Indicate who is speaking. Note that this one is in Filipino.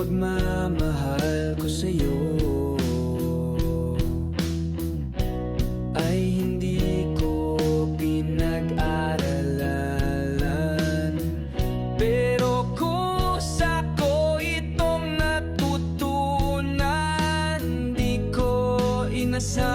Speaker 1: pagmamahal ko sa'yo Ay hindi ko pinag-aralan. Pero kung sa ko itong natutunan Di ko inasal